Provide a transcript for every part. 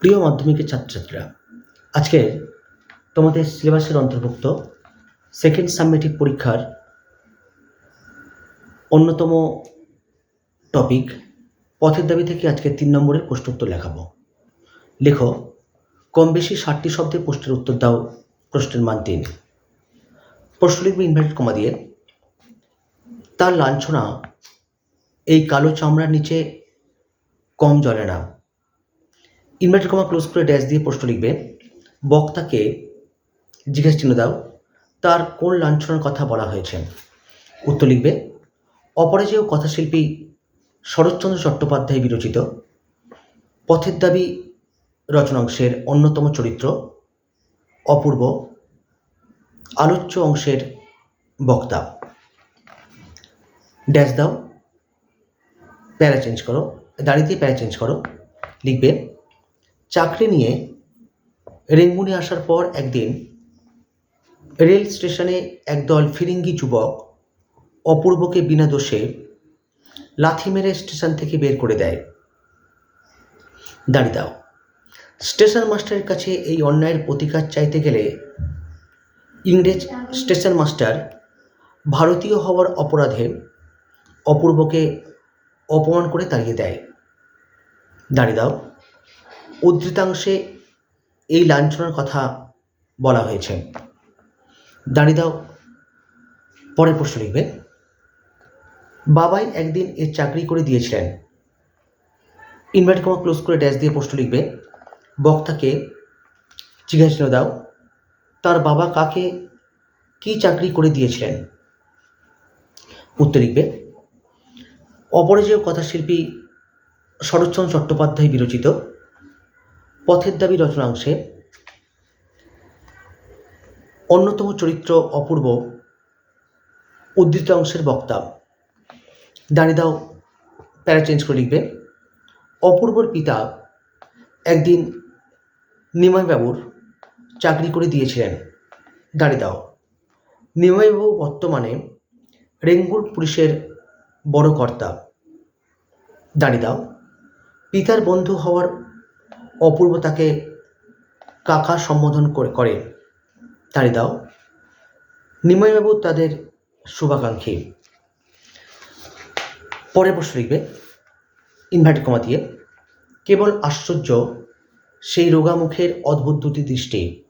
প্রিয় মাধ্যমিকের ছাত্রছাত্রীরা, আজকে তোমাদের সিলেবাসের অন্তর্ভুক্ত সেকেন্ড সাবমেটিভ পরীক্ষার অন্যতম টপিক পথের দাবি থেকে আজকে তিন নম্বরের প্রশ্নোত্তর লেখাবো লেখো কম বেশি ষাটটি শব্দের প্রশ্নের উত্তর দাও, প্রশ্নের মান তিন। প্রশ্ন লিখবে ইনভার্টেড কমা দিয়ে। তার লাঞ্ছনা, এই কালো চামড়ার নিচে কম জ্বলে না। ইনভার্টেড কমা ক্লোজ করে ড্যাশ দিয়ে প্রশ্ন লিখবে, বক্তাকে জিজ্ঞেস চিহ্ন দাও, তার কোন লাঞ্ছনার কথা বলা হয়েছে? উত্তর লিখবে, অপরাজেয় কথাশিল্পী শরৎচন্দ্র চট্টোপাধ্যায় বিরচিত, পথের দাবি রচনাংশের অন্যতম চরিত্র, অপূর্ব, আলোচ্য অংশের বক্তা। ড্যাশ দাও, প্যারা চেঞ্জ করো দাঁড়িয়ে প্যারা চেঞ্জ করো, লিখবে চাকরি নিয়ে রেঙ্গুনে আসার পর একদিন রেল স্টেশনে একদল ফিরিঙ্গি যুবক অপূর্বকে বিনা দোষে লাথি মেরে স্টেশন থেকে বের করে দেয়। দাঁড়িয়ে দাও। স্টেশন মাস্টারের কাছে এই অন্যায়ের প্রতিকার চাইতে গেলে ইংরেজ স্টেশন মাস্টার ভারতীয় হওয়ার অপরাধে অপূর্বকে অপমান করে তাড়িয়ে দেয়। দাঁড়িয়ে দাও। উদ্ধৃতাংশে এই লাঞ্ছনার কথা বলা হয়েছে। দাঁড়িয়ে দাও, পরের প্রশ্ন লিখবে। বাবাই একদিন এর চাকরি করে দিয়েছিলেন। ইনভার্ট কমা ক্লোজ করে ড্যাশ দিয়ে প্রশ্ন লিখবে। বক্তাকে জিজ্ঞাসা দাও, তার বাবা কাকে কি চাকরি করে দিয়েছিলেন? উত্তর লিখবে, অপরাজেয় কথাশিল্পী শরৎচন্দ্র চট্টোপাধ্যায় বিরচিত পথের দাবি রচনাংশে অন্যতম চরিত্র অপূর্ব উদ্ধৃত অংশের বক্তা। দাঁড়িয়ে দাও, প্যারা চেঞ্জ করে লিখবে। অপূর্বর পিতা একদিন নিমাইবাবুর চাকরি করে দিয়েছিলেন। দাঁড়িয়ে দাও। নিমাইবাবু বর্তমানে রেঙ্গুর পুলিশের বড় কর্তা। দাঁড়িয়ে দাও। পিতার বন্ধু হওয়ার অপূর্ব তাকে কাকা সম্বোধন করে দাঁড়িয়ে দাও। নিমাইবাবু তাদের শুভাকাঙ্ক্ষী। পরের প্রশ্ন লিখবে। ইনভার্টেড কমা দিয়ে। কেবল আশ্চর্য, সেই রোগা মুখের অদ্ভুত দুটি দৃষ্টি।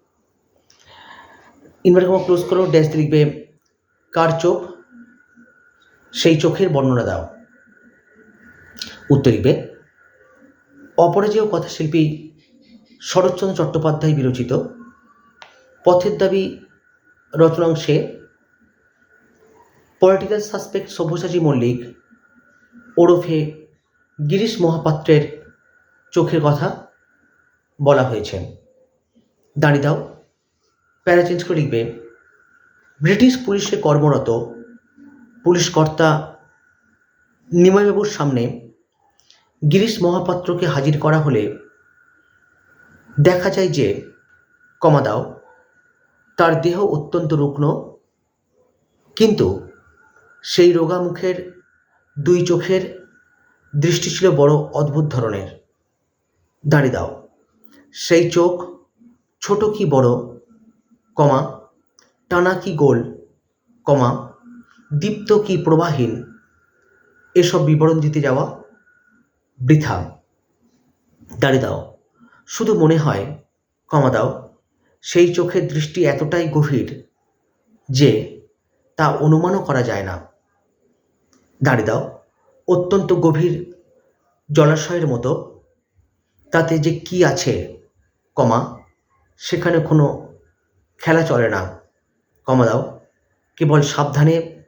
ইনভার্টেড কমা ক্লোজ করো, ড্যাশ লিখবে, কার চোখ? সেই চোখের বর্ণনা দাও। উত্তর লিখবে অপরাজেয় কথাশিল্পী শরৎচন্দ্র চট্টোপাধ্যায় বিরচিত। পথের দাবি রচনাংশে পলিটিক্যাল সাসপেক্ট সব্যসাচী মল্লিক, ওরফে গিরিশ মহাপাত্রের চোখের কথা বলা হয়েছে। দাঁড়িয়ে দাও, প্যারা চেঞ্জ করে লিখবে, ব্রিটিশ পুলিশে কর্মরত পুলিশ কর্তা নিমাইবাবুর সামনে গিরিশ মহাপাত্রকে হাজির করা হলে দেখা যায় যে কমা দাও, তার দেহ অত্যন্ত রুগ্ন। কিন্তু সেই রোগা মুখের দুই চোখের দৃষ্টি ছিল বড় অদ্ভুত ধরনের। দাঁড়িয়ে দাও, সেই চোখ ছোট কি বড়? কমা টানা কি গোল? কমা দীপ্ত কি প্রবাহীন? এসব বিবরণ দিতে যাওয়া বৃথা। দাঁড়িয়ে দাও। শুধু মনে হয় কমা দাও। সেই চোখের দৃষ্টি এতটাই গভীর যে তা অনুমানও করা যায় না। দাঁড়িয়ে দাও। অত্যন্ত গভীর জলাশয়ের মতো। তাতে যে কি আছে, কমা, সেখানে কোনো খেলা চলে না। কমা দাও। কেবল সাবধানে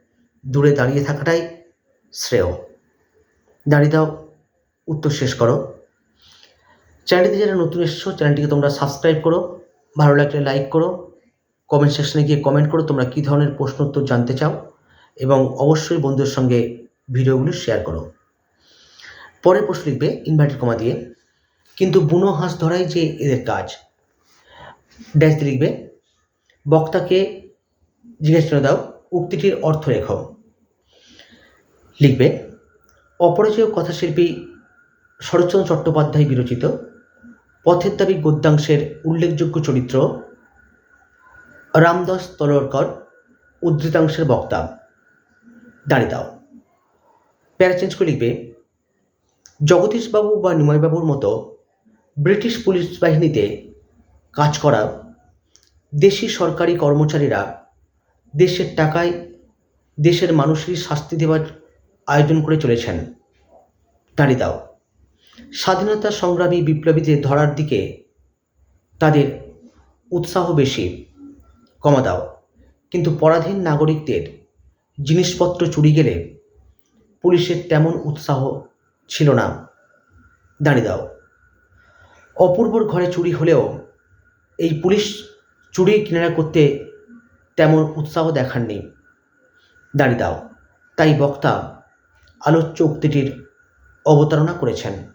দূরে দাঁড়িয়ে থাকাটাই শ্রেয়। দাঁড়িয়ে দাও। উত্তর শেষ করো। চ্যানেলটিতে যারা নতুন এসেছ, চ্যানেলটিকে তোমরা সাবস্ক্রাইব করো। ভালো লাগলে লাইক করো। কমেন্ট সেকশনে গিয়ে কমেন্ট করো, তোমরা কী ধরনের প্রশ্ন উত্তর জানতে চাও এবং অবশ্যই বন্ধুদের সঙ্গে ভিডিওগুলি শেয়ার করো। পরের প্রশ্ন লিখবে ইনভার্টেড কমা দিয়ে। কিন্তু বুনো হাঁস ধরাই যে এদের কাজ। ড্যাশ লিখবে, বক্তাকে জিজ্ঞেস করে দাও, উক্তিটির অর্থ রেখো লিখবে, অপরিচয় কথাশিল্পী শরৎচন্দ্র চট্টোপাধ্যায় বিরচিত পথের দাবি গদ্যাংশের উল্লেখযোগ্য চরিত্র রামদাস তলরকর, উদ্ধৃতাংশের বক্তা। দাঁড়িয়ে দাও। প্যারা চেঞ্জ করে লিখবে, জগদীশবাবু বা নিময়বাবুর মতো ব্রিটিশ পুলিশ বাহিনীতে কাজ করা দেশি সরকারি কর্মচারীরা দেশের টাকায় দেশের মানুষেরই শাস্তি দেওয়ার আয়োজন করে চলেছেন। দাঁড়িয়ে দাও। স্বাধীনতা সংগ্রামী বিপ্লবীদের ধরার দিকে তাদের উৎসাহ বেশি। কমা দাও। কিন্তু পরাধীন নাগরিকদের জিনিসপত্র চুরি গেলে পুলিশের তেমন উৎসাহ ছিল না। দাঁড়িয়ে দাও। অপূর্বর ঘরে চুরি হলেও এই পুলিশ চুরি কিনারা করতে তেমন উৎসাহ দেখাননি দাঁড়িয়ে দাও। তাই বক্তা আলোচ্য উক্তিটির অবতারণা করেছেন।